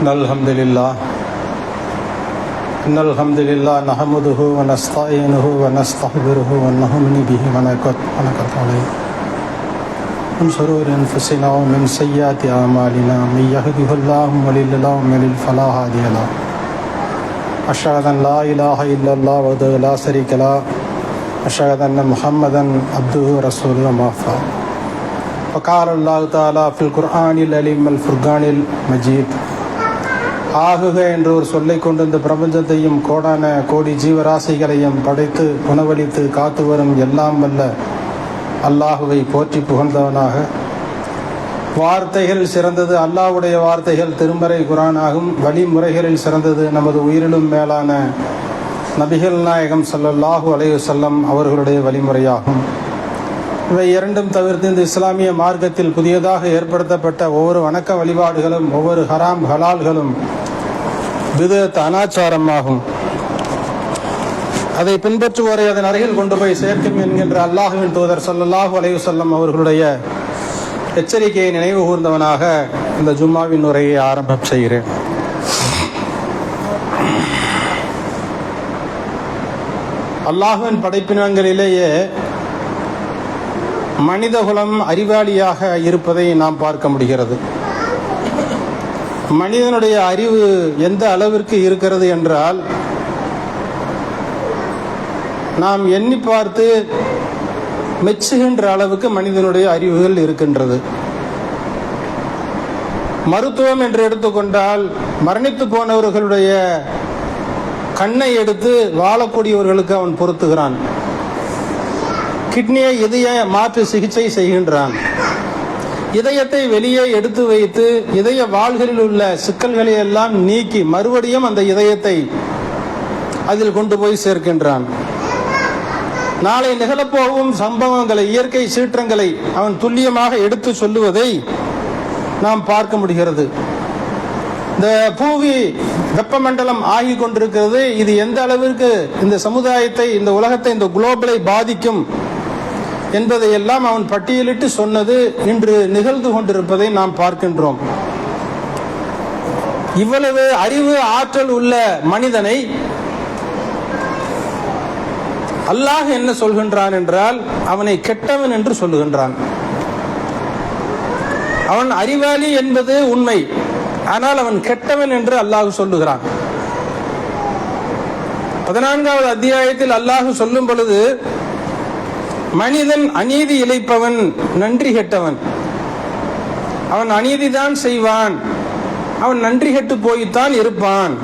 إن الحمد لله. إن الحمد لله نحمده ونستعينه ونستغفره ونؤمن به ونتوكل عليه. من شرور أنفسنا ومن سيئات أعمالنا من يهده الله مضل له ومن يضلل فلا هادي له. أشهد أن لا إله إلا الله وحده لا شريك له. أشهد أن محمدا عبده ورسوله بعد وقال الله تعالى في القرآن العليم الفرقان المجيد. ஆகுக என்று ஒரு சொல்லை கொண்டு இந்த பிரபஞ்சத்தையும் கோடான கோடி ஜீவராசிகளையும் படைத்து உணவளித்து காத்து வரும் எல்லாம் வல்ல அல்லாஹுவை போற்றி புகழ்ந்தவனாக. வார்த்தைகள் சிறந்தது அல்லாஹ்வுடைய வார்த்தைகள் திருமறை குரானாகும். வழிமுறைகளில் சிறந்தது நமது உயிரிலும் மேலான நபிகள் நாயகம் ஸல்லல்லாஹு அலையுசல்லம் அவர்களுடைய வழிமுறையாகும். இவை இரண்டும் தவிர்த்து இந்த இஸ்லாமிய மார்க்கத்தில் புதியதாக ஏற்படுத்தப்பட்ட ஒவ்வொரு வணக்க வழிபாடுகளும் ஒவ்வொரு ஹராம் ஹலால்களும் விதத் அனாச்சாரமாகும். அதை பின்பற்றுவோரை அதன் அருகில் கொண்டு போய் சேர்க்கும் என்கின்ற அல்லாஹுவின் தூதர் சொல்லல்லாஹு அலைவு செல்லம் அவர்களுடைய எச்சரிக்கையை நினைவு கூர்ந்தவனாக இந்த ஜும்மாவின் உரையை ஆரம்பம் செய்கிறேன். அல்லாஹுவின் படைப்பினங்களிலேயே மனிதகுலம் அறிவாளியாக இருப்பதை நாம் பார்க்க முடிகிறது. மனிதனுடைய அறிவு எந்த அளவிற்கு இருக்கிறது என்றால் நாம் எண்ணி பார்த்து மெச்சுகின்ற அளவுக்கு மனிதனுடைய அறிவுகள் இருக்கின்றது. மருத்துவம் என்று எடுத்துக்கொண்டால் மரணித்து போனவர்களுடைய கண்ணை எடுத்து வாழக்கூடியவர்களுக்கு அவன் பொருத்துகிறான். கிட்னியை இதய மாற்று சிகிச்சை செய்கின்றான். இதயத்தை வெளியே எடுத்து வைத்து இதய வாள்களில் உள்ள சிக்கல்களை எல்லாம் நீக்கி மறுபடியும் அந்த இதயத்தை அதில் கொண்டு போய் சேர்க்கின்றான். நாளை நிகழப்போகும் சம்பவங்களை இயற்கை சீற்றங்களை அவன் துல்லியமாக எடுத்து சொல்லுவதை நாம் பார்க்க முடிகிறது. இந்த பூவி வெப்பமண்டலம் ஆகி கொண்டிருக்கிறது. இது எந்த அளவிற்கு இந்த சமுதாயத்தை இந்த உலகத்தை இந்த குளோபலை பாதிக்கும் என்பதையெல்லாம் அவன் பட்டியலிட்டு சொன்னது இன்று நிகழ்ந்து கொண்டிருப்பதை நாம் பார்க்கின்றோம். இவ்வளவு அறிவு ஆற்றல் உள்ள மனிதனை அல்லாஹ் என்ன சொல்கின்றான் என்றால் அவனை கெட்டவன் என்று சொல்லுகின்றான். அவன் அறிவாளி என்பது உண்மை. ஆனால் அவன் கெட்டவன் என்று அல்லாஹ் சொல்லுகிறான். பதினான்காவது அத்தியாயத்தில் அல்லாஹ் சொல்லும் பொழுது மனிதன் அநீதி இழைப்பவன் நன்றி கெட்டவன். அவன் அநீதிதான் செய்வான். அவன் நன்றி கெட்டு போய்த்தான் இருப்பான்.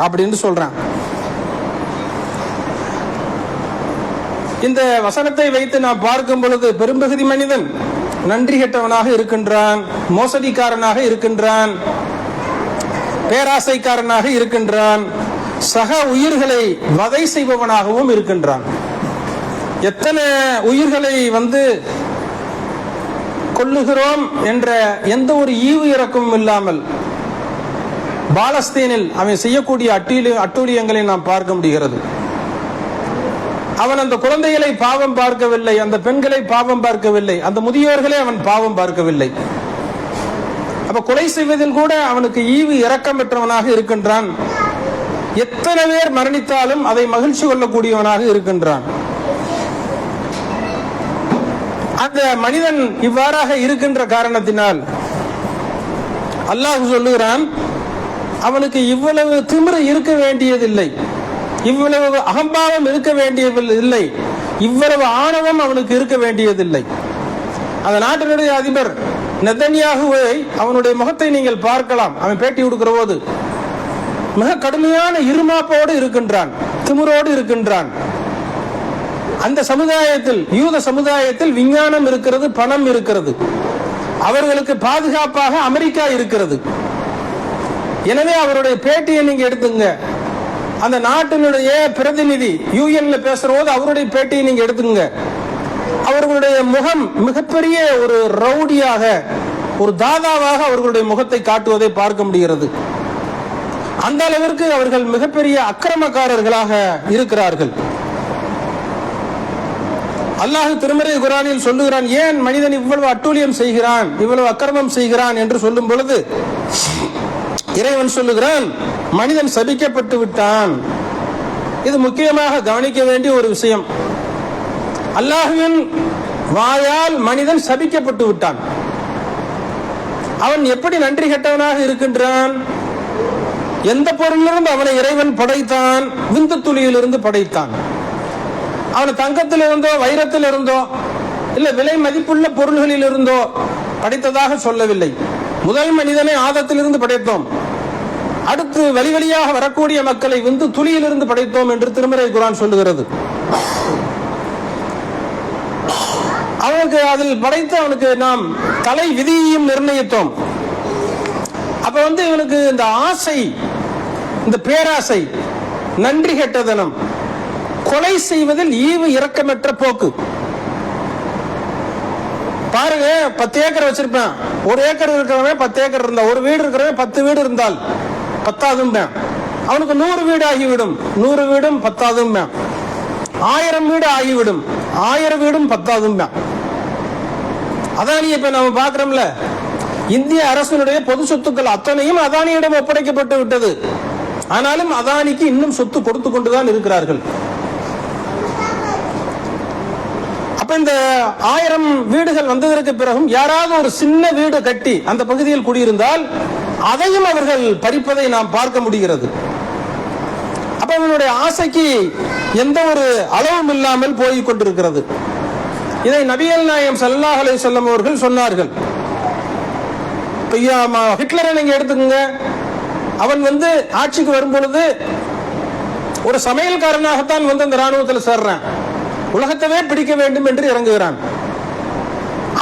அப்படின்னு சொல்றான். இந்த வசனத்தை வைத்து நான் பார்க்கும் பொழுது பெரும்பகுதி மனிதன் நன்றி கெட்டவனாக இருக்கின்றான் மோசடிக்காரனாக இருக்கின்றான் பேராசைக்காரனாக இருக்கின்றான் சக உயிர்களை வதை செய்பவனாகவும் இருக்கின்றான். எத்தனை உயிர்களை வந்து கொள்ளுகிறோம் என்ற எந்த ஒரு ஈவு இறக்கமும் இல்லாமல் பாலஸ்தீனில் அவன் செய்யக்கூடிய அட்டூழி அட்டூழியங்களை நாம் பார்க்க முடிகிறது. அவன் அந்த குழந்தைகளை பாவம் பார்க்கவில்லை அந்த பெண்களை பாவம் பார்க்கவில்லை அந்த முதியோர்களை அவன் பாவம் பார்க்கவில்லை. அப்ப கொலை செய்வதில் கூட அவனுக்கு ஈவு இரக்கம் பெற்றவனாக இருக்கின்றான். எத்தனை பேர் மரணித்தாலும் அதை மகிழ்ச்சி கொள்ளக்கூடியவனாக இருக்கின்றான். அந்த மனிதன் இவ்வாறாக இருக்கின்ற காரணத்தினால் அல்லாஹ் சொல்லுகிறான் அவனுக்கு இவ்வளவு திமிரு இருக்க வேண்டியதில்லை இவ்வளவு அகம்பாவம் இருக்க வேண்டியதில்லை இவ்வளவு ஆணவம் அவனுக்கு இருக்க வேண்டியதில்லை. அந்த நாட்டினுடைய அதிபர் நெதன்யாகுவை அவனுடைய முகத்தை நீங்கள் பார்க்கலாம். அவன் பேட்டி கொடுக்கிற போது மிக கடுமையான இருமாப்போடு இருக்கின்றான் திமிரோடு இருக்கின்றான். அந்த சமுதாயத்தில் யூத சமுதாயத்தில் விஞ்ஞானம் இருக்கிறது பணம் இருக்கிறது. அவர்களுக்கு பாதுகாப்பாக அமெரிக்கா இருக்கிறது. எனவே அவருடைய பேட்டியை நீங்க எடுத்துங்க. அந்த நாட்டினுடைய பிரதிநிதி யூஎன்ல பேசுற போது அவருடைய பேட்டியை நீங்க எடுத்துங்க. அவர்களுடைய முகம் மிகப்பெரிய ஒரு ரவுடியாக ஒரு தாதாவாக அவர்களுடைய முகத்தை காட்டுவதை பார்க்க முடிகிறது. அந்த அளவிற்கு அவர்கள் மிகப்பெரிய அக்கிரமக்காரர்களாக இருக்கிறார்கள். அல்லாஹ் திருமறை குரானில் சொல்லுகிறான் ஏன் மனிதன் இவ்வளவு அட்டூழியம் செய்கிறான் இவ்வளவு அக்கிரமம் செய்கிறான்? என்று சொல்லும் பொழுது இறைவன் சொல்லுகிறான் மனிதன் சபிக்கப்பட்டு விட்டான். இது முக்கியமாக கவனிக்க வேண்டிய ஒரு விஷயம். அல்லாஹுவின் வாயால் மனிதன் சபிக்கப்பட்டு விட்டான். அவன் எப்படி நன்றி கெட்டவனாக இருக்கின்றான்? எந்த பொருளிலிருந்து அவனை இறைவன் படைத்தான்? விந்து துளியிலிருந்து படைத்தான். அவனை தங்கத்தில் இருந்தோ வைரத்தில் இருந்தோ இல்ல விலை மதிப்புள்ள பொருள்களில் இருந்தோ படைத்ததாக சொல்லவில்லை. முதல் மனிதனை ஆதத்திலிருந்து படைத்தோம். அடுத்து வழி வழியாக வரக்கூடிய மக்களை விந்து துளியிலிருந்து படைத்தோம் என்று திருமறை குரான் சொல்லுகிறது. அவனுக்கு அதில் படைத்து அவனுக்கு நாம் தலை விதியையும் நிர்ணயித்தோம். அப்ப வந்து இவனுக்கு இந்த ஆசை இந்த பேராசை நன்றி கெட்டதனம் கொலை செய்வதில் ஈவு இரக்கமற்ற போக்கு. பாருங்க பத்து ஏக்கர் வச்சிருப்பேன். ஒரு ஏக்கர் இருக்கிறவன் பத்து ஏக்கர் இருந்தா ஒரு வீடு இருக்கிறவன் பத்து வீடு இருந்தால் பத்தாதும் அவனுக்கு நூறு வீடு ஆகிவிடும். நூறு வீடும் பத்தாதும் ஆயிரம் வீடு ஆகிவிடும். ஆயிரம் வீடும் பத்தாதும் அதானி இப்ப நம்ம பாக்குறோம்ல இந்திய அரசினுடைய பொது சொத்துக்கள் அத்தனையும் அதானியிடம் ஒப்படைக்கப்பட்டு விட்டது. ஆனாலும் அதானிக்கு இன்னும் சொத்து கொடுத்து கொண்டுதான் இருக்கிறார்கள் அப்ப இந்த ஆயிரம் வீடுகள் வந்ததற்கு பிறகும் யாராவது ஒரு சின்ன வீடு கட்டி அந்த பகுதியில் குடியிருந்தால் அதையும் அவர்கள் பறிப்பதை நாம் பார்க்க முடிகிறது. அப்ப அவனுடைய ஆசைக்கு எந்த ஒரு அளவும் இல்லாமல் போய் கொண்டிருக்கிறது. இதை நபியல் நாயம் சல்லாஹ் அலை செல்லம் அவர்கள் சொன்னார்கள். ஹிட்லரை நீங்க எடுத்துக்கோங்க. அவன் வந்து ஆட்சிக்கு வரும் பொழுது ஒரு சமையல்காரனாகத்தான் வந்து அந்த ராணுவத்தில் சேர்றான். உலகத்தவே பிடிக்க வேண்டும் என்று இறங்குகிறான்.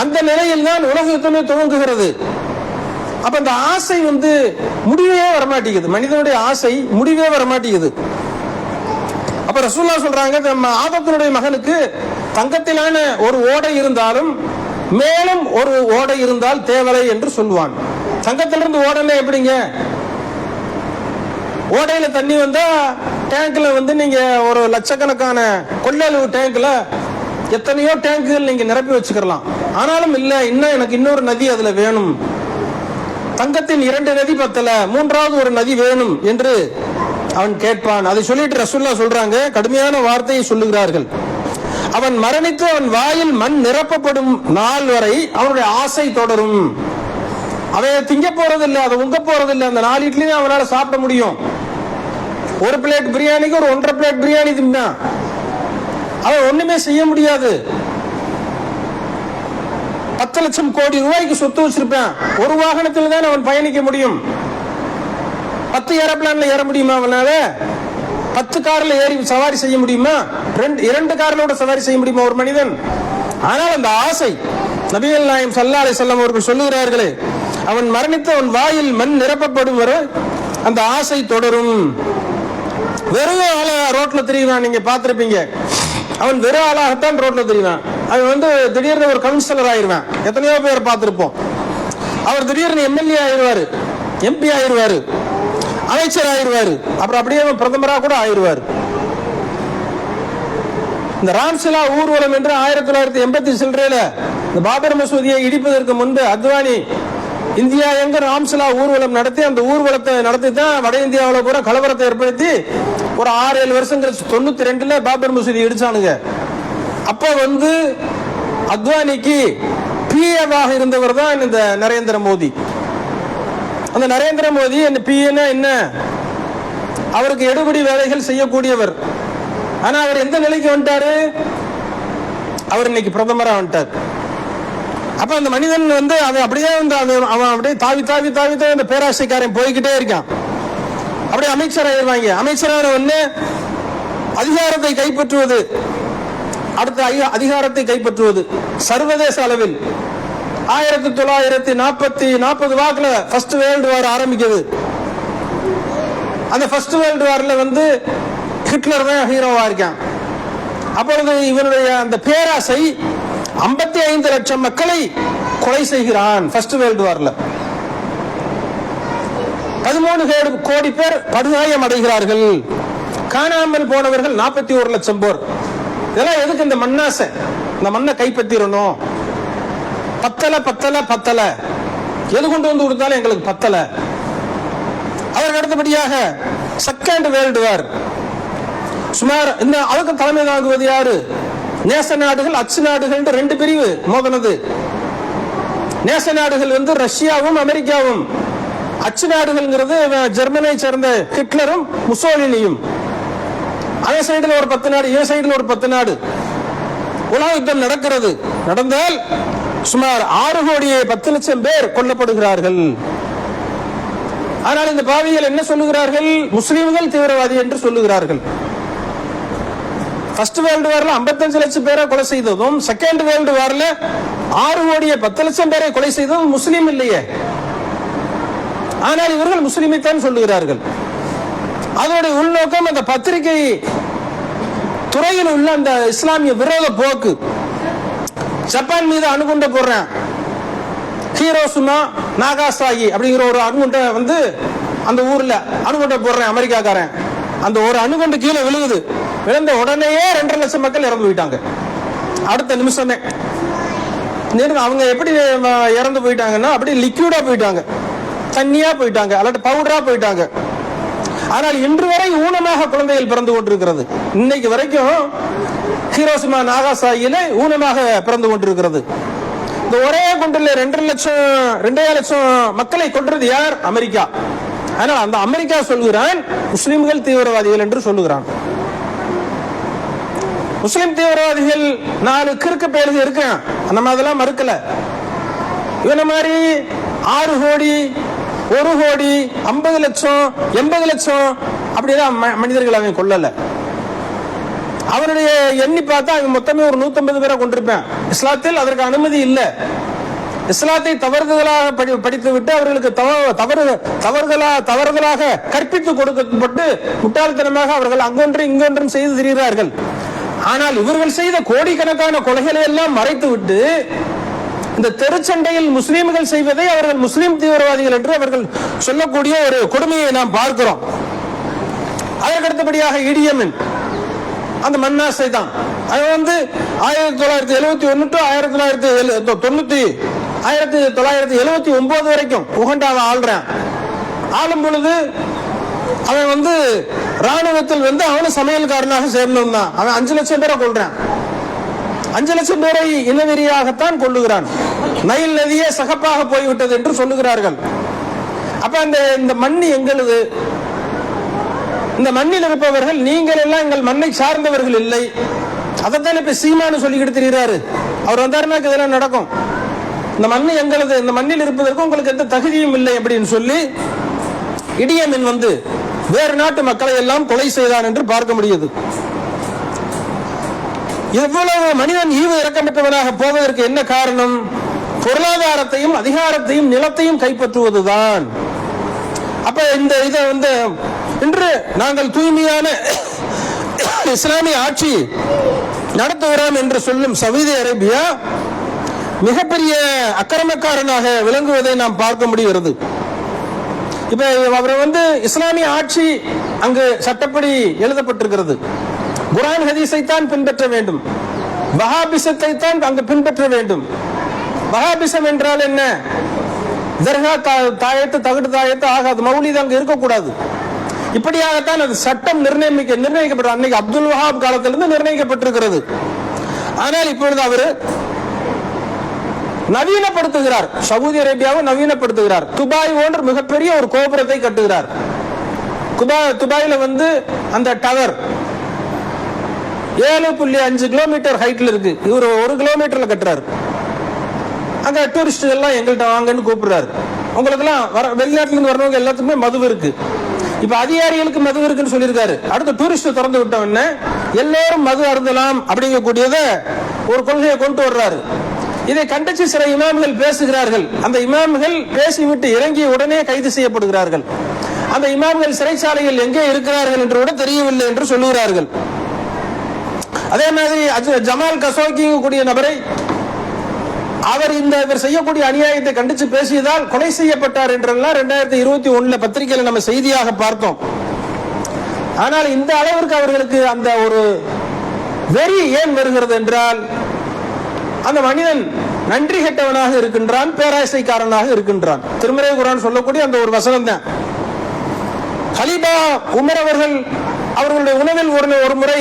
அந்த நிலையில் தான் உலக யுத்தமே துவங்குகிறது. அப்ப அந்த ஆசை வந்து முடிவே வரமாட்டேங்குது. மனிதனுடைய ஆசை முடிவே வரமாட்டேங்குது. அப்ப ரசூல்லா சொல்றாங்க நம்ம ஆபத்தினுடைய மகனுக்கு தங்கத்திலான ஒரு ஓடை இருந்தாலும் மேலும் ஒரு ஓடை இருந்தால் தேவலை என்று சொல்லுவான் தங்கத்திலிருந்து ஓடனே எப்படிங்க? ஓடையில தண்ணி வந்தா டேங்க்ல வந்து நீங்க ஒரு லட்சக்கணக்கான கொள்ளளவு டேங்க்ல எத்தனையோ டேங்குகள் நீங்க நிரப்பி வச்சுக்கலாம் ஆனாலும் இல்ல இன்னும் எனக்கு இன்னொரு நதி அதுல வேணும். தங்கத்தின் இரண்டு நதி பத்தல மூன்றாவது ஒரு நதி வேணும் என்று அவன் கேட்பான். அதை சொல்லிட்டு ரசுல்லா சொல்றாங்க கடுமையான வார்த்தையை சொல்லுகிறார்கள். அவன் மரணித்து அவன் வாயில் மண் நிரப்பப்படும் நாள் வரை அவனுடைய ஆசை தொடரும். அவன் திங்க போறதில்லை அதை உங்க போறதில்லை அந்த நாலு இட்லி அவனால சாப்பிட முடியும். ஒரு பிளேட் பிரியாணிக்கு ஒரு ஒன்றரை பிளேட் பிரியாணி தின்னா. அவன் ஒண்ணுமே செய்ய முடியாது. பத்து லட்சம் கோடி ரூபாய்க்கு சொத்து வச்சிருப்பேன். ஒரு வாகனத்தில் தான் அவன் பயணிக்க முடியும். பத்து ஏரோப்ளான்ல ஏற முடியுமா அவனால? பத்து கார்ல ஏறி சவாரி செய்ய முடியுமா? ரெண்டு இரண்டு கார்லோட சவாரி செய்ய முடியுமா ஒரு மனிதன்? ஆனால் அந்த ஆசை நபிகள் நாயம் சல்லா செல்லம் அவர்கள் சொல்லுகிறார்களே அவன் மரணித்து அவன் வாயில் மண் நிரப்பப்படும் வரை அந்த ஆசை தொடரும். வெறும் ஆளா ரோட்டில் தெரியுவான் நீங்கள் பார்த்துருப்பீங்க. அவன் வெறும் ஆளாகத்தான் ரோட்டில் தெரியுவான் அவன் வந்து திடீர்னு ஒரு கவுன்சிலர் ஆயிடுவான் எத்தனையோ பேர் பார்த்துருப்போம். அவர் திடீர்னு எம்எல்ஏ ஆயிடுவார் எம்பி ஆயிடுவார் அமைச்சர் ஆயிடுவார் அப்புறம் அப்படியே அவன் பிரதமரா கூட ஆயிடுவார் இந்த ராம்சிலா ஊர்வலம் என்று ஆயிரத்தி தொள்ளாயிரத்தி எண்பத்தி சில்லறையில் இந்த பாபர் மசூதியை இடிப்பதற்கு முன்பு அத்வானி இந்தியா எங்க ராம்சிலா ஊர்வலம் நடத்தி அந்த ஊர்வலத்தை நடத்தி தான் வட இந்தியாவில் பூரா கலவரத்தை ஏற்படுத்தி ஒரு ஆறு ஏழு வருஷம் கழிச்சு தொண்ணூத்தி ரெண்டுல பாபர் மசூதி இடிச்சானுங்க. அப்ப வந்து அத்வானிக்கு பிஏவாக இருந்தவர் தான் இந்த நரேந்திர மோடி. அந்த நரேந்திர மோடி என்ன பிஏனா என்ன? அவருக்கு எடுபடி வேலைகள் செய்யக்கூடியவர். ஆனா அவர் எந்த நிலைக்கு வந்துட்டாரு? அவர் இன்னைக்கு பிரதமரா வந்துட்டார். அப்ப அந்த மனிதன் வந்து அது அப்படியே வந்து அவன் அவன் அப்படியே தாவி தாவி தாவி தாவி அந்த பேராசைக்காரன் போய்கிட்டே இருக்கான். அப்படியே அமைச்சர் ஆயிருவாங்க அமைச்சரான ஒண்ணு அதிகாரத்தை கைப்பற்றுவது அடுத்த அதிகாரத்தை கைப்பற்றுவது சர்வதேச அளவில். ஆயிரத்தி தொள்ளாயிரத்தி நாற்பத்தி நாற்பது வாக்குல ஃபர்ஸ்ட் வேர்ல்டு வார் ஆரம்பிக்குது. அந்த ஃபர்ஸ்ட் வேர்ல்டு வார்ல வந்து ஹிட்லர் தான் ஹீரோவா இருக்கான். அப்பொழுது இவனுடைய அந்த பேராசை ஐம்பத்தி ஐந்து லட்சம் மக்களை கொலை செய்கிறான் ஃபர்ஸ்ட் வேர்ல்டு வார்ல பதிமூணு கோடி- கோடி பேர் படுகாயம் அடைகிறார்கள். காணாமல் போனவர்கள் நாற்பத்தி ஒரு லட்சம் பேர். இதெல்லாம் எதுக்கு இந்த மண்ணாசை? இந்த மண்ணை கைப்பற்றிடணும். பத்தல பத்தல பத்தல. எது கொண்டு வந்து கொடுத்தாலும் எங்களுக்கு பத்தல. அதற்கு அடுத்தபடியாக செகண்ட் வேர்ல்டு வார் சுமார் இந்த அதுக்கு தலைமை தாங்குவது யாரு? நேச நாடுகள் அச்சு நாடுகள் என்று ரெண்டு பிரிவு மோதனது நேச நாடுகள் வந்து ரஷ்யாவும் அமெரிக்காவும். அச்சு நாடுகள்ங்கிறது ஜெர்மனியை சேர்ந்த ஹிட்லரும் முசோலினியும். அவன் சைடுல ஒரு பத்து நாடு இவன் சைடுல ஒரு பத்து நாடு. உலக யுத்தம் நடக்கிறது. நடந்தால் சுமார் ஆறு கோடியே பத்து லட்சம் பேர் கொல்லப்படுகிறார்கள். ஆனால் இந்த பாவிகள் என்ன சொல்லுகிறார்கள்? முஸ்லிம்கள் தீவிரவாதி என்று சொல்லுகிறார்கள். ஃபர்ஸ்ட் வேர்ல்டு வாரில் ஐம்பத்தஞ்சு லட்சம் பேரை கொலை செய்ததும் செகண்ட் வேர்ல்டு வாரில் ஆறு கோடியே பத்து லட்சம் பேரை கொலை செய்ததும் முஸ்லீம் இல்லையே. ஆனால் இவர்கள் முஸ்லீமைத்தான் சொல்லுகிறார்கள். அதோட உள்நோக்கம் அந்த பத்திரிகை துறையில் உள்ள அந்த இஸ்லாமிய விரோத போக்கு. ஜப்பான் மீது அணுகுண்ட போடுறேன். ஹீரோசுமா நாகாசாகி அப்படிங்கிற ஒரு அணுகுண்டை வந்து அந்த ஊர்ல அணுகுண்டை போடுறேன் அமெரிக்காக்காரன். அந்த ஒரு அணுகுண்டு கீழே விழுகுது. விழுந்த உடனேயே ரெண்டரை லட்சம் மக்கள் இறந்து போயிட்டாங்க. அடுத்த நிமிஷமே. நேரு அவங்க எப்படி இறந்து போயிட்டாங்கன்னா அப்படியே லிக்யூடா போயிட்டாங்க. தண்ணியா போயிட்டாங்க அல்லாட்டி பவுடரா போயிட்டாங்க. ஆனால் இன்று வரை ஊனமாக குழந்தைகள் பிறந்து கொண்டிருக்கிறது. இன்னைக்கு வரைக்கும் ஹீரோசிமா நாகாசாயில ஊனமாக பிறந்து கொண்டிருக்கிறது. இந்த ஒரே குண்டில் ரெண்டரை லட்சம் ரெண்டே லட்சம் மக்களை கொன்றது யார்? அமெரிக்கா. ஆனால் அந்த அமெரிக்கா சொல்கிறான் முஸ்லிம்கள் தீவிரவாதிகள் என்று சொல்லுகிறான். முஸ்லிம் தீவிரவாதிகள் நாலு கிறுக்கு பேருக்கு இருக்கான் நம்ம அதெல்லாம் மறுக்கல. இவன மாதிரி ஆறு கோடி ஒரு கோடி ஐம்பது லட்சம் எண்பது லட்சம் அப்படிதான் மனிதர்கள் அவன் கொல்லல. அவனுடைய எண்ணி பார்த்தா அவன் மொத்தமே ஒரு 150 பேரை கொண்டிருப்பேன். இஸ்லாத்தில் அதற்கு அனுமதி இல்லை. இஸ்லாத்தை தவறுதலாக படி- படித்து விட்டு அவர்களுக்கு தவ- தவறு தவறுதலா தவறுதலாக கற்பித்து கொடுக்கப்பட்டு முட்டாள்தனமாக அவர்கள் அங்கொன்றும் இங்கொன்றும் செய்து திரிகிறார்கள். ஆனால் இவர்கள் செய்த கோடிக்கணக்கான கொலைகளை எல்லாம் மறைத்து விட்டு இந்த தெருச்சண்டையில் முஸ்லீம்கள் செய்வதை அவர்கள் முஸ்லீம் தீவிரவாதிகள் என்று அவர்கள் சொல்லக்கூடிய ஒரு கொடுமையை நாம் பார்க்கிறோம். அதற்கடுத்தபடியாக இடியமின் அந்த மன்னாசை தான். அது வந்து ஆயிரத்தி தொள்ளாயிரத்தி எழுபத்தி ஒன்னு டு ஆயிரத்தி தொள்ளாயிரத்தி எழு- தொ- தொண்ணூத்தி ஆயிரத்தி தொள்ளாயிரத்தி எழுபத்தி ஒன்பது வரைக்கும் உகண்டாவை ஆள்றேன். ஆளும் பொழுது அவன் வந்து ராணுவத்தில் வந்து அவனும் சமையல்காரனாக சேர்ந்தவன் தான் அவன் அஞ்சு லட்சம் பேரை கொள்றான் அஞ்சு லட்சம் பேரை இனவெறியாகத்தான் கொள்ளுகிறான் நயில் நதியே சகப்பாக போய்விட்டது என்று சொல்லுகிறார்கள். அப்ப அந்த இந்த மண் எங்களது? இந்த மண்ணில் இருப்பவர்கள் நீங்கள் எல்லாம் எங்கள் மண்ணை சார்ந்தவர்கள் இல்லை. அதைத்தான் இப்ப சீமானு சொல்லிக்கிட்டு திரிகிறாரு. அவர் வந்தாருன்னா இதெல்லாம் நடக்கும்? இந்த மண் எங்களது இந்த மண்ணில் இருப்பதற்கு உங்களுக்கு எந்த தகுதியும் இல்லை அப்படின்னு சொல்லி இடியமின் வந்து வேறு நாட்டு மக்களை எல்லாம் கொலை செய்தான் என்று பார்க்க முடியுது. எவ்வளவு மனிதன் ஈவு இறக்கமற்றவனாக போவதற்கு என்ன காரணம்? பொருளாதாரத்தையும் அதிகாரத்தையும் நிலத்தையும் கைப்பற்றுவதுதான். அப்ப இந்த இதை வந்து இன்று நாங்கள் தூய்மையான இஸ்லாமிய ஆட்சி நடத்துகிறோம் என்று சொல்லும் சவுதி அரேபியா மிகப்பெரிய அக்கிரமக்காரனாக விளங்குவதை நாம் பார்க்க முடிகிறது. இப்ப அவர் வந்து இஸ்லாமிய ஆட்சி அங்கு சட்டப்படி எழுதப்பட்டிருக்கிறது. குரான் ஹதீஸை தான் பின்பற்ற வேண்டும். வஹாபிசத்தை தான் அங்கு பின்பற்ற வேண்டும். வஹாபிசம் என்றால் என்ன? தர்கா தா- தாயத்து தகுடு தாயத்து ஆகாது. மௌலிது அங்கு இருக்கக்கூடாது. இப்படியாகத்தான் அது சட்டம் நிர்ணயிக்க நிர்ணயிக்கப்பட்ட அன்னைக்கு அப்துல் வஹாப் காலத்திலிருந்து நிர்ணயிக்கப்பட்டிருக்கிறது. ஆனால் இப்பொழுது அவர் நவீனப்படுத்துகிறார். சவுதி அரேபியாவை நவீனப்படுத்துகிறார். துபாய் போன்ற மிகப்பெரிய ஒரு கோபுரத்தை கட்டுகிறார். குபா துபாயில வந்து அந்த டவர் ஏழு புள்ளி அஞ்சு கிலோமீட்டர் ஹைட்ல இருக்கு. இவர் ஒரு கிலோமீட்டர்ல கட்டுறாரு. அங்க டூரிஸ்ட் எல்லாம் எங்கள்கிட்ட வாங்கன்னு கூப்பிடுறாரு. உங்களுக்கெல்லாம் வர வெளிநாட்டுல இருந்து வரவங்க எல்லாத்துக்குமே மது இருக்கு. இப்ப அதிகாரிகளுக்கு மது இருக்குன்னு சொல்லியிருக்காரு. அடுத்த டூரிஸ்ட் திறந்து விட்ட உடனே எல்லாரும் மது அருந்தலாம் அப்படிங்கக்கூடியத ஒரு கொள்கையை கொண்டு வர்றாரு. இதை கண்டிச்சு சில இமாம்கள் பேசுகிறார்கள். அந்த இமாம்கள் பேசிவிட்டு இறங்கிய உடனே கைது செய்யப்படுகிறார்கள். அந்த இமாம்கள் சிறைச்சாலையில் எங்கே இருக்கிறார்கள் என்று கூட தெரியவில்லை என்று சொல்லுகிறார்கள். அதே மாதிரி ஜமால் கசோக்கி கூடிய நபரை அவர் இந்த இவர் செய்யக்கூடிய அநியாயத்தை கண்டிச்சு பேசியதால் கொலை செய்யப்பட்டார் என்றெல்லாம் ரெண்டாயிரத்தி இருபத்தி ஒண்ணுல பத்திரிகையில நம்ம செய்தியாக பார்த்தோம். ஆனால் இந்த அளவிற்கு அவர்களுக்கு அந்த ஒரு வெறி ஏன் வருகிறது என்றால் அந்த மனிதன் நன்றி கெட்டவனாக இருக்கின்றான் பேராசைக்காரனாக இருக்கின்றான். திருமறை குரான் சொல்லக்கூடிய அந்த ஒரு வசனம் தான் ஹலீபா உமர் அவர்கள் அவர்களுடைய உணவில் ஒரு ஒரு முறை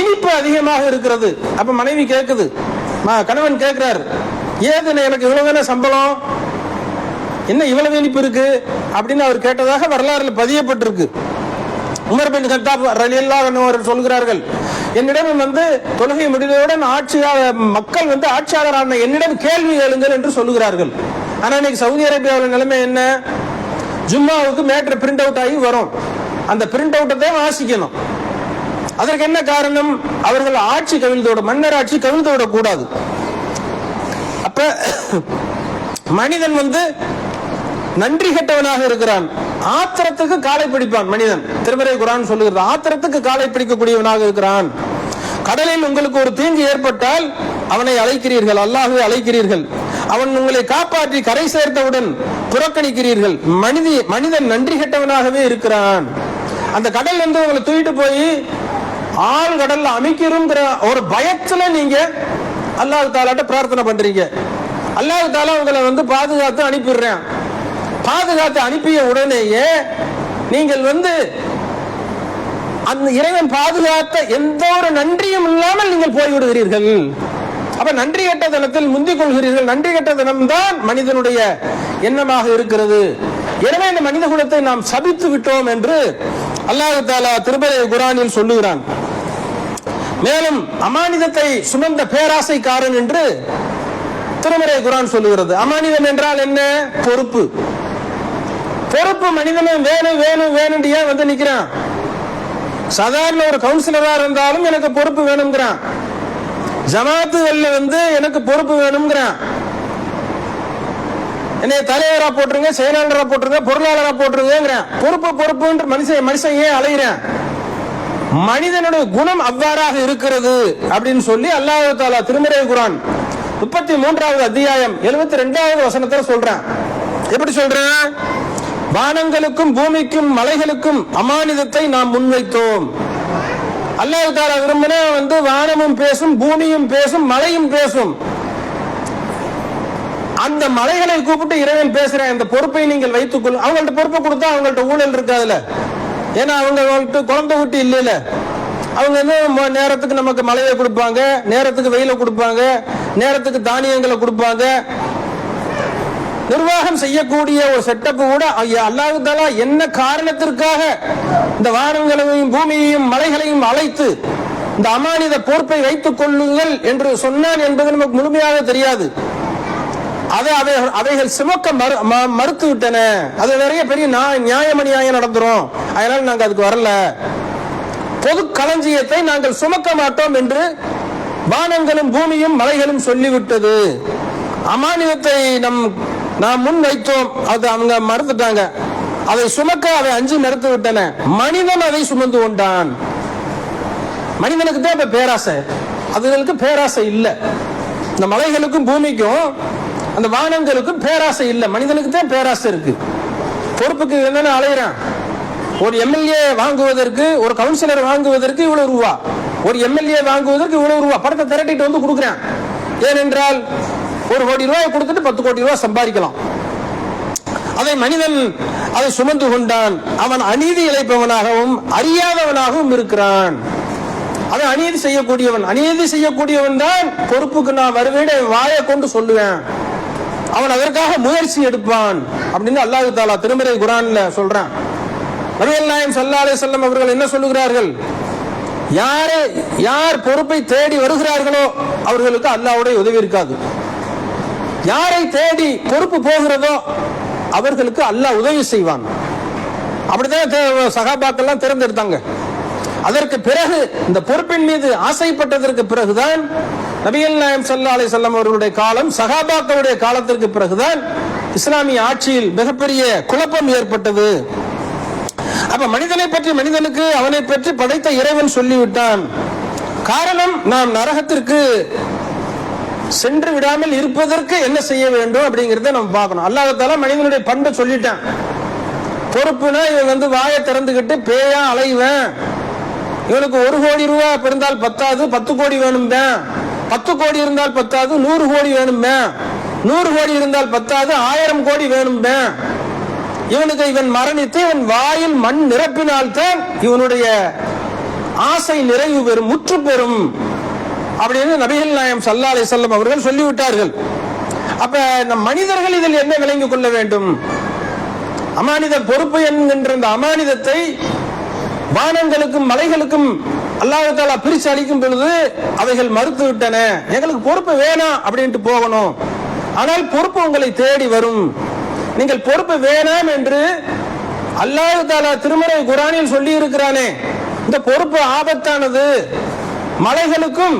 இனிப்பு அதிகமாக இருக்கிறது. அப்ப மனைவி கேட்குது கணவன் கேட்கிறார் ஏது எனக்கு இவ்வளவு தானே சம்பளம்? என்ன இவ்வளவு இனிப்பு இருக்கு? அப்படின்னு அவர் கேட்டதாக வரலாறுல பதியப்பட்டிருக்கு. உமர் பின் கத்தாப் ரலியல்லாஹு அவர்கள் சொல்கிறார்கள் என்னிடம் வந்து தொழுகை முடிந்தவுடன் ஆட்சியாளர் மக்கள் வந்து ஆட்சியாளரான என்னிடம் கேள்வி கேளுங்கள் என்று சொல்லுகிறார்கள். ஆனால் இன்னைக்கு சவுதி அரேபியாவில் நிலைமை என்ன? ஜும்மாவுக்கு மேட்ரு பிரிண்ட் அவுட் ஆகி வரும். அந்த பிரிண்ட் அவுட்டை தான் வாசிக்கணும். அதற்கு என்ன காரணம்? அவர்கள் ஆட்சி கவிழ்ந்தோட மன்னர் ஆட்சி கவிழ்ந்து கூடாது அப்ப மனிதன் வந்து நன்றி கெட்டவனாக இருக்கிறான். ஆத்திரத்துக்கு காலை பிடிப்பான் மனிதன். திருமறை குரான் சொல்லுகிறது ஆத்திரத்துக்கு காலை பிடிக்கக்கூடியவனாக இருக்கிறான். கடலில் உங்களுக்கு ஒரு தீங்கு ஏற்பட்டால் அவனை அழைக்கிறீர்கள் அல்லாஹுவை அழைக்கிறீர்கள். அவன் உங்களை காப்பாற்றி கரை சேர்த்தவுடன் புறக்கணிக்கிறீர்கள். மனித மனிதன் நன்றி கெட்டவனாகவே இருக்கிறான். அந்த கடல் வந்து உங்களை தூக்கிட்டு போய் ஆள் கடல்ல அமைக்கிறோங்கிற ஒரு பயத்துல நீங்க அல்லாஹ் தாலாட்ட பிரார்த்தனை பண்றீங்க. அல்லாஹ் தாலா உங்களை வந்து பாதுகாத்து அனுப்பிடுறேன். பாதுகாத்து அனுப்பிய உடனேயே நீங்கள் வந்து அந்த இறைவன் பாதுகாத்த எந்த ஒரு நன்றியும் இல்லாமல் நீங்கள் போய்விடுகிறீர்கள். அப்ப நன்றி கெட்ட தினத்தில் முந்திக் கொள்கிறீர்கள். நன்றி கெட்ட தினம் தான் மனிதனுடைய எண்ணமாக இருக்கிறது. எனவே இந்த மனித குலத்தை நாம் சபித்து விட்டோம் என்று அல்லாஹு தாலா திருமலை குரானில் சொல்லுகிறான். மேலும் அமானிதத்தை சுமந்த பேராசைக்காரன் என்று திருமறை குரான் சொல்லுகிறது. அமானிதம் என்றால் என்ன? பொறுப்பு. பொறுப்பு மனிதனும் வேணும் வேணும் வேணும் ஏன் வந்து நிக்கிறான்? சாதாரண ஒரு கவுன்சிலரா இருந்தாலும் எனக்கு பொறுப்பு வேணுங்கிறான் ஜமாத்துகள்ல வந்து எனக்கு பொறுப்பு வேணுங்கிறான் என்னைய தலைவரா போட்டுருங்க செயலாளரா போட்டுருங்க பொருளாளரா போட்டுருங்கிறேன் பொறுப்பு பொறுப்புன்ற மனுஷன் மனுஷன் ஏன் அலைகிறேன் மனிதனுடைய குணம் அவ்வாறாக இருக்கிறது அப்படின்னு சொல்லி அல்லாஹ் தாலா திருமறை குரான் முப்பத்தி மூன்றாவது அத்தியாயம் எழுபத்தி ரெண்டாவது வசனத்தை சொல்றான். எப்படி சொல்றேன் வானங்களுக்கும் பூமிக்கும் மலைகளுக்கும் அமானிதத்தை நாம் முன்வைத்தோம். அல்லாஹ் தாலா விரும்பினா வந்து வானமும் பேசும் பூமியும் பேசும் மலையும் பேசும். அந்த மலைகளை கூப்பிட்டு இறைவன் பேசுறேன். அந்த பொறுப்பை நீங்கள் வைத்துக் கொள்ளும் அவங்கள்ட்ட பொறுப்பை கொடுத்தா அவங்கள்ட்ட ஊழல் இருக்காதுல்ல ஏன்னா அவங்கள்ட்ட குழந்தை குட்டி இல்லைல்ல அவங்க வந்து நேரத்துக்கு நமக்கு மழையை கொடுப்பாங்க நேரத்துக்கு வெயில கொடுப்பாங்க நேரத்துக்கு தானியங்களை கொடுப்பாங்க. நிர்வாகம் செய்யக்கூடிய ஒரு செட்டப் கூட அல்லாஹு தாலா என்ன காரணத்திற்காக இந்த வானங்களையும் பூமியையும் மலைகளையும் அழைத்து இந்த அமானித பொறுப்பை வைத்துக் கொள்ளுங்கள் என்று சொன்னான் என்பது நமக்கு முழுமையாக தெரியாது. அதை அவைகள் அவைகள் சுமக்க மறு ம- மறுத்து விட்டன. அது நிறைய பெரிய நியா- நியாயம் அநியாயம் நடந்துரும். அதனால நாங்கள் அதுக்கு வரல. பொது களஞ்சியத்தை நாங்கள் சுமக்க மாட்டோம் என்று வானங்களும் பூமியும் மலைகளும் சொல்லிவிட்டது. அமானியத்தை நம் நாம் முன் வைத்தோம். அது அவங்க மறுத்துட்டாங்க அதை சுமக்க அவை அஞ்சு மறுத்து விட்டன. மனிதன் அதை சுமந்து கொண்டான். மனிதனுக்கு தான் இப்ப பேராசை. அதுகளுக்கு பேராசை இல்லை. இந்த மலைகளுக்கும் பூமிக்கும் அந்த வானங்களுக்கும் பேராசை இல்லை. மனிதனுக்கு தான் பேராசை இருக்கு. பொறுப்புக்கு என்னென்ன அலையிறான். ஒரு எம்எல்ஏ வாங்குவதற்கு ஒரு கவுன்சிலர் வாங்குவதற்கு இவ்வளவு ரூபா. ஒரு எம்எல்ஏ வாங்குவதற்கு இவ்வளவு ரூபா. படத்தை திரட்டிட்டு வந்து கொடுக்குறான். ஏனென்றால் ஒரு கோடி ரூபாய் கொடுத்துட்டு பத்து கோடி ரூபாய் சம்பாதிக்கலாம். அதை மனிதன் அதை சுமந்து கொண்டான். அவன் அநீதி இழைப்பவனாகவும் அறியாதவனாகவும் இருக்கிறான். அவன் அநீதி செய்யக்கூடியவன் அநீதி செய்யக்கூடியவன் தான் பொறுப்புக்கு நான் வருவேன் வாயை கொண்டு சொல்லுவேன். அவன் அதற்காக முயற்சி எடுப்பான் அப்படின்னு அல்லாஹு தாலா திருமறை குரான்ல சொல்றான். நபிகள் நாயம் சல்லா அலைஹி அவர்கள் என்ன சொல்லுகிறார்கள்? யாரு யார் பொறுப்பை தேடி வருகிறார்களோ அவர்களுக்கு அல்லாவுடைய உதவி இருக்காது. யாரை தேடி பொறுப்பு போகிறதோ அவர்களுக்கு அல்லாஹ் உதவி செய்வான். அப்படிதான் சகாபாக்கெல்லாம் தேர்ந்தெடுத்தாங்க. அதற்கு பிறகு இந்த பொறுப்பின் மீது ஆசைப்பட்டதற்கு பிறகுதான் நபிகள் நாயம் சல்லா அலி சொல்லம் அவர்களுடைய காலம் சகாபாக்களுடைய காலத்திற்கு பிறகுதான் இஸ்லாமிய ஆட்சியில் மிகப்பெரிய குழப்பம் ஏற்பட்டது. அப்ப மனிதனை பற்றி மனிதனுக்கு அவனை பற்றி படைத்த இறைவன் சொல்லிவிட்டான். காரணம் நாம் நரகத்திற்கு சென்று விடாமல் இருப்பதற்கு என்ன செய்ய வேண்டும் அப்படிங்கறத நம்ம பார்க்கணும். அல்லாஹால மனிதனுடைய பண்பை சொல்லிட்டேன். பொறுப்புனா இவன் வந்து வாயை திறந்துகிட்டு பேயா அலைவன். இவனுக்கு ஒரு கோடி ரூபா பிறந்தால் பத்தாது பத்து கோடி வேணும்பே பத்து கோடி இருந்தால் பத்தாது நூறு கோடி வேணும்பே நூறு கோடி இருந்தால் பத்தாது ஆயிரம் கோடி வேணும்பே இவனுக்கு இவன் மரணித்து இவன் வாயில் மண் நிரப்பினால்தான் இவனுடைய ஆசை நிறைவு பெறும் முற்று பெறும். அப்படின்னு நபிகள் நாயம் சல்லா அலி சொல்லம் அவர்கள் சொல்லிவிட்டார்கள். அப்ப நம் மனிதர்கள் இதில் என்ன விளங்கிக் கொள்ள வேண்டும்? அமானித பொறுப்பு என்கின்ற இந்த அமானிதத்தை வானங்களுக்கும் மலைகளுக்கும் அல்லாஹ் தாலா பிரிச்சு அளிக்கும் பொழுது அவைகள் மறுத்து விட்டன. எங்களுக்கு பொறுப்பு வேணாம் அப்படின்ட்டு போகணும். ஆனால் பொறுப்பு உங்களை தேடி வரும். நீங்கள் பொறுப்பு வேணாம் என்று அல்லாஹ் தாலா திருமறை குரானில் சொல்லி இருக்கிறானே இந்த பொறுப்பு ஆபத்தானது. மலைகளுக்கும்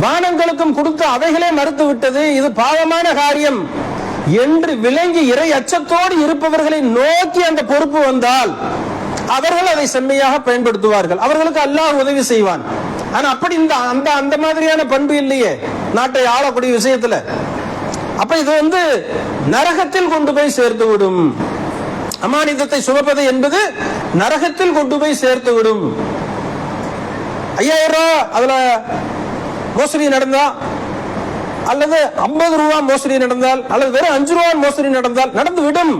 வானங்களுக்கும் கொடுத்து அவைகளே மறுத்து விட்டது இது பாவமான காரியம். என்று விளங்கி இறை அச்சத்தோடு இருப்பவர்களை நோக்கி அந்த பொறுப்பு வந்தால் அவர்கள் அதை செம்மையாக பயன்படுத்துவார்கள். அவர்களுக்கு அல்லாஹ் உதவி செய்வான். ஆனா அப்படி இந்த அந்த அந்த மாதிரியான பண்பு இல்லையே. நாட்டை ஆளக்கூடிய விஷயத்துல. அப்ப இது வந்து நரகத்தில் கொண்டு போய் சேர்த்து விடும். அமானிதத்தை சுமப்பது என்பது நரகத்தில் கொண்டு போய் சேர்த்து விடும். ஐயாயிரம் ரூபாய் அதுல மோசடி நடந்தா அல்லது ஐம்பது ரூபா மோசடி நடந்தால் அல்லது வெறும் அஞ்சு ரூபா மோசடி நடந்தால் நடந்து விடும்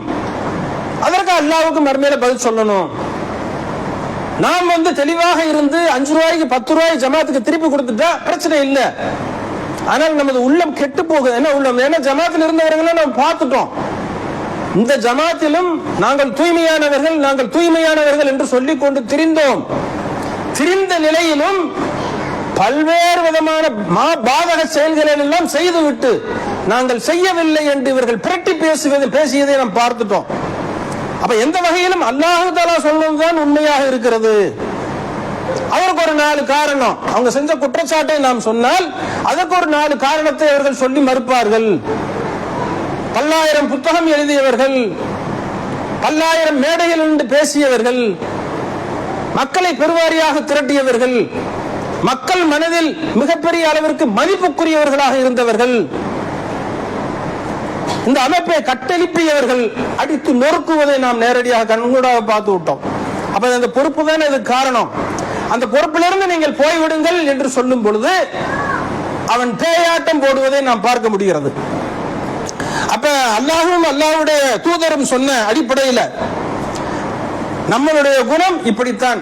அதற்கு அல்லாவுக்கு மறுமையில பதில் சொல்லணும். நாம் வந்து தெளிவாக இருந்து அஞ்சு ரூபாய்க்கு பத்து ரூபாய் ஜமாத்துக்கு திருப்பி கொடுத்துட்டா பிரச்சனை இல்லை. ஆனால் நமது உள்ளம் கெட்டு போகுது. என்ன உள்ளம்? ஏன்னா ஜமாத்தில் இருந்தவர்களை நாம் பார்த்துட்டோம். இந்த ஜமாத்திலும் நாங்கள் தூய்மையானவர்கள் நாங்கள் தூய்மையானவர்கள் என்று சொல்லிக் கொண்டு திரிந்தோம். திரிந்த நிலையிலும் பல்வேறு விதமான மா பாதக செயல்களை எல்லாம் செய்துவிட்டு நாங்கள் செய்யவில்லை என்று இவர்கள் பிரட்டி பேசுவது பேசியதை நாம் பார்த்துட்டோம். அப்ப எந்த வகையிலும் அல்லாஹு தாலா சொல்வதுதான் உண்மையாக இருக்கிறது. அதற்கு ஒரு நாலு காரணம். அவங்க செஞ்ச குற்றச்சாட்டை நாம் சொன்னால் அதற்கு ஒரு நாலு காரணத்தை அவர்கள் சொல்லி மறுப்பார்கள். பல்லாயிரம் புத்தகம் எழுதியவர்கள் பல்லாயிரம் மேடையில் நின்று பேசியவர்கள் மக்களை பெருவாரியாக திரட்டியவர்கள் மக்கள் மனதில் மிகப்பெரிய அளவிற்கு மதிப்புக்குரியவர்களாக இருந்தவர்கள் இந்த அமைப்பை கட்டெழுப்பியவர்கள் அடித்து நொறுக்குவதை நாம் நேரடியாக கண்கூடாக பார்த்து விட்டோம். அப்ப அந்த பொறுப்பு தான் இது காரணம். அந்த பொறுப்பிலிருந்து நீங்கள் போய்விடுங்கள் என்று சொல்லும் பொழுது அவன் பேயாட்டம் போடுவதை நாம் பார்க்க முடிகிறது. அப்ப அல்லாஹும் அல்லாஹுடைய தூதரும் சொன்ன அடிப்படையில் நம்மளுடைய குணம் இப்படித்தான்.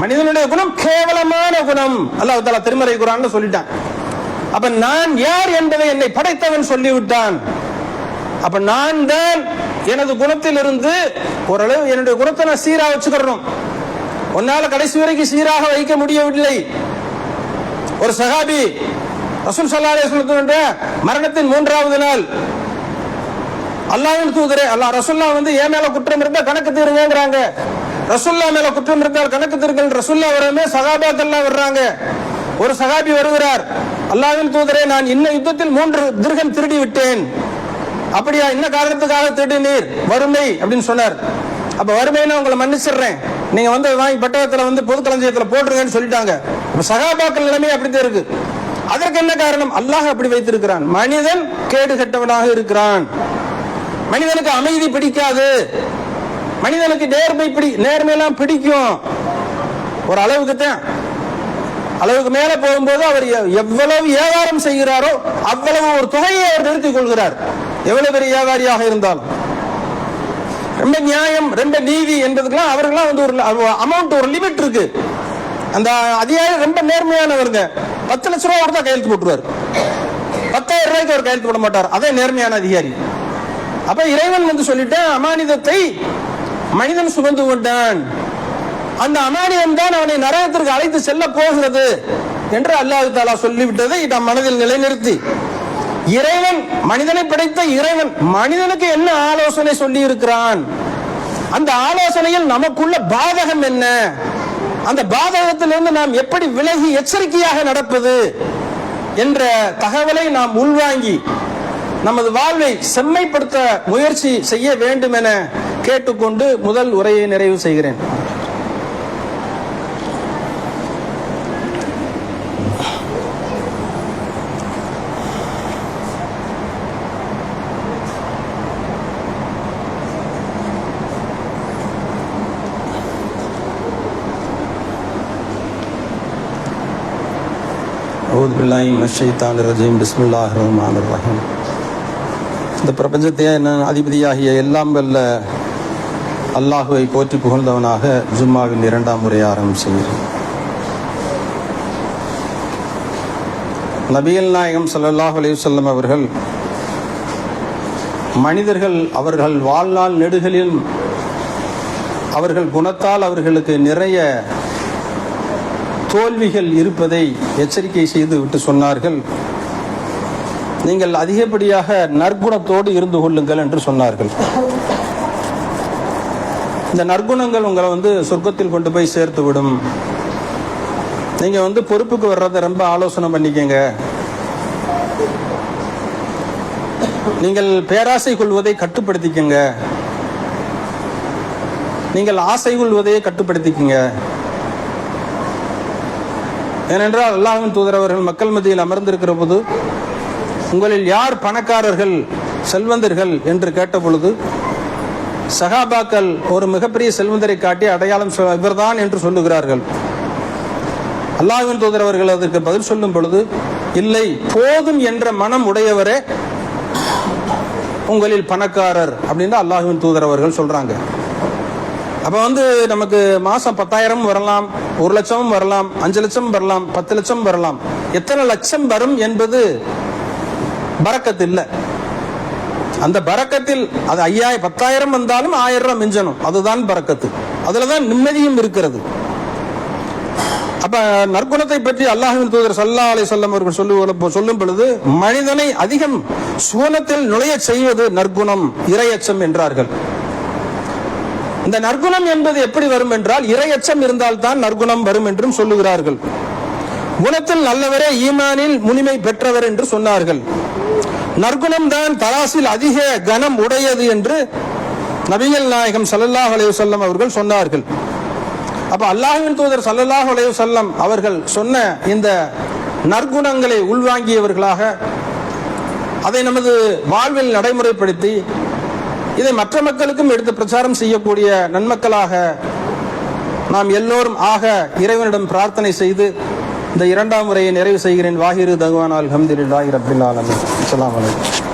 மனிதனுடைய குணம் கேவலமான குணம். அல்லாஹ் தாலா திருமறை குரான்னு சொல்லிட்டான். அப்ப நான் யார் என்பதை என்னை படைத்தவன் சொல்லிவிட்டான். அப்ப நான் தான் எனது குணத்தில் இருந்து ஓரளவு என்னுடைய குணத்தை நான் சீராக வச்சுக்கிறோம் உன்னால கடைசி வரைக்கும் சீராக வைக்க முடியவில்லை. ஒரு சகாபி ரசூல் சல்லா அலிஸ்லத்தினுடைய மரணத்தின் மூன்றாவது நாள். அல்லாவின் தூதரே அல்லாஹ் ரசூல்லா வந்து ஏன் மேல குற்றம் இருந்தா கணக்கு தீருங்கிறாங்க ரசுல்லா மேல குற்றம் இருந்தால் கணக்கு திருங்கள். ரசுல்லா வரமே சகாபாக்கள்லாம் வர்றாங்க. ஒரு சகாபி வருகிறார். அல்லாவின் தூதரே நான் இன்ன யுத்தத்தில் மூன்று திருகம் திருடி விட்டேன். அப்படியா? என்ன காரணத்துக்காக திருடினீர்? வறுமை அப்படின்னு சொன்னார். அப்ப வறுமைன்னு உங்களை மன்னிச்சிடுறேன். நீங்க வந்து வாங்கி பட்டயத்துல வந்து பொது களஞ்சியத்துல போட்டுருங்கன்னு சொல்லிட்டாங்க. சகாபாக்கள் நிலைமை அப்படித்தான் இருக்கு. அதற்கு என்ன காரணம்? அல்லாஹ் அப்படி வைத்திருக்கிறான். மனிதன் கேடு கெட்டவனாக இருக்கிறான். மனிதனுக்கு அமைதி பிடிக்காது. மனிதனுக்கு நேர்மை பிடி நேர்மையெல்லாம் பிடிக்கும். ஒரு அளவுக்கு தான். அளவுக்கு மேல போகும்போது அவர் எவ்வளவு வியாபாரம் செய்கிறாரோ அவ்வளவு ஒரு தொகையை அவர் நிறுத்திக் கொள்கிறார். எவ்வளவு பெரிய வியாபாரியாக இருந்தாலும். ரொம்ப நியாயம் ரொம்ப நீதி என்பதுக்கெல்லாம் அவர்களாம் வந்து ஒரு அமௌண்ட் ஒரு லிமிட் இருக்கு. அந்த அதிகாரி ரொம்ப நேர்மையானவருங்க. பத்து லட்ச ரூபா தான் கையெழுத்து போட்டுருவார். பத்தாயிரம் ரூபாய்க்கு அவர் கையெழுத்து போட மாட்டார். அதே நேர்மையான அதிகாரி. அப்ப இறைவன் வந்து சொல்லிட்டேன் அமானிதத்தை மனிதன் சுமந்து கொண்டான். அந்த அமானியம் தான் அவனை நரகத்திற்கு அழைத்து செல்ல போகிறது என்று அல்லாஹு தாலா சொல்லிவிட்டதை நம் மனதில் நிலைநிறுத்தி. இறைவன் மனிதனை படைத்த இறைவன் மனிதனுக்கு என்ன ஆலோசனை சொல்லி இருக்கிறான் அந்த ஆலோசனையில் நமக்குள்ள பாதகம் என்ன? அந்த பாதகத்திலிருந்து நாம் எப்படி விலகி எச்சரிக்கையாக நடப்பது? என்ற தகவலை நாம் உள்வாங்கி நமது வாழ்வை செம்மைப்படுத்த முயற்சி செய்ய வேண்டும் என கேட்டுக்கொண்டு முதல் உரையை நிறைவு செய்கிறேன். அவுது பில்லாஹி மஷைத்தான் ரஜீம். பிஸ்மில்லாஹ் ரஹ்மான் ரஹீம். இந்த பிரபஞ்சத்தையே நான் அதிபதியாகிய எல்லாம் வல்ல அல்லாஹுவை போற்றி புகழ்ந்தவனாக ஜும்மாவின் இரண்டாம் முறை ஆரம்பிச்சுகிறேன் நபிகள் நாயகம் ஸல்லல்லாஹு அலைஹி அவர்கள் மனிதர்கள் அவர்கள் வாழ்நாள் நெடுகளில் அவர்கள் குணத்தால் அவர்களுக்கு நிறைய தோல்விகள் இருப்பதை எச்சரிக்கை செய்து விட்டு சொன்னார்கள். நீங்கள் அதிகப்படியாக நற்குணத்தோடு இருந்து கொள்ளுங்கள் என்று சொன்னார்கள். இந்த நற்குணங்கள் உங்களை வந்து சொர்க்கத்தில் கொண்டு போய் சேர்த்து விடும். நீங்க வந்து பொறுப்புக்கு வர்றதை ரொம்ப ஆலோசனை பண்ணிக்கங்க. நீங்கள் பேராசை கொள்வதை கட்டுப்படுத்திக்கங்க. நீங்கள் ஆசை கொள்வதை கட்டுப்படுத்திக்கங்க. ஏனென்றால் அல்லாஹின் தூதரவர்கள் மக்கள் மத்தியில் அமர்ந்திருக்கிற போது உங்களில் யார் பணக்காரர்கள் செல்வந்தர்கள் என்று கேட்ட பொழுது சகாபாக்கள் ஒரு மிகப்பெரிய செல்வந்தரை காட்டி அடையாளம் இவர்தான் என்று சொல்லுகிறார்கள். அல்லாஹின் தூதர் அவர்கள் அதற்கு பதில் சொல்லும் பொழுது இல்லை போதும் என்ற மனம் உடையவரே உங்களில் பணக்காரர் அப்படின்னு அல்லாஹுவின் தூதர் அவர்கள் சொல்றாங்க. அப்ப வந்து நமக்கு மாசம் பத்தாயிரம் வரலாம் ஒரு லட்சமும் வரலாம் அஞ்சு லட்சம் வரலாம் பத்து லட்சம் வரலாம். எத்தனை லட்சம் வரும் என்பது பறக்கத்து இல்ல அந்த பறக்கத்தில் அது ஐயாயிரம் பத்தாயிரம் வந்தாலும் ஆயிரம் ரூபாய் மிஞ்சணும். அதுதான் பறக்கத்து. அதுலதான் நிம்மதியும் இருக்கிறது. அப்ப நற்குணத்தை பற்றி அல்லாஹின் தூதர் சல்லா அலி சொல்லம் அவர்கள் சொல்லு சொல்லும் பொழுது மனிதனை அதிகம் சூனத்தில் நுழைய செய்வது நற்குணம் இரையச்சம் என்றார்கள். இந்த நற்குணம் என்பது எப்படி வரும் என்றால் இரையச்சம் இருந்தால்தான் நற்குணம் வரும் என்றும் சொல்லுகிறார்கள். குணத்தில் நல்லவரே ஈமானில் முனிமை பெற்றவர் என்று சொன்னார்கள். நற்குணம் தான் தராசில் அதிக கனம் உடையது என்று நபிகள் நாயகம் சல்லல்லாஹ் அலைஹி அவர்கள் சொன்னார்கள். அப்ப அல்லாஹ்வின் தூதர் சல்லல்லாஹ் அலைஹி அவர்கள் சொன்ன இந்த நற்குணங்களை உள்வாங்கியவர்களாக அதை நமது வாழ்வில் நடைமுறைப்படுத்தி இதை மற்ற மக்களுக்கும் எடுத்து பிரச்சாரம் செய்யக்கூடிய நன்மக்களாக நாம் எல்லோரும் ஆக இறைவனிடம் பிரார்த்தனை செய்து இந்த இரண்டாம் முறையை நிறைவு செய்கிறேன். வாஹிரு தகுவான். அல்ஹம்துலில்லாஹி ரபில் ஆலமீன். அஸ்ஸலாமு வலைக்கம்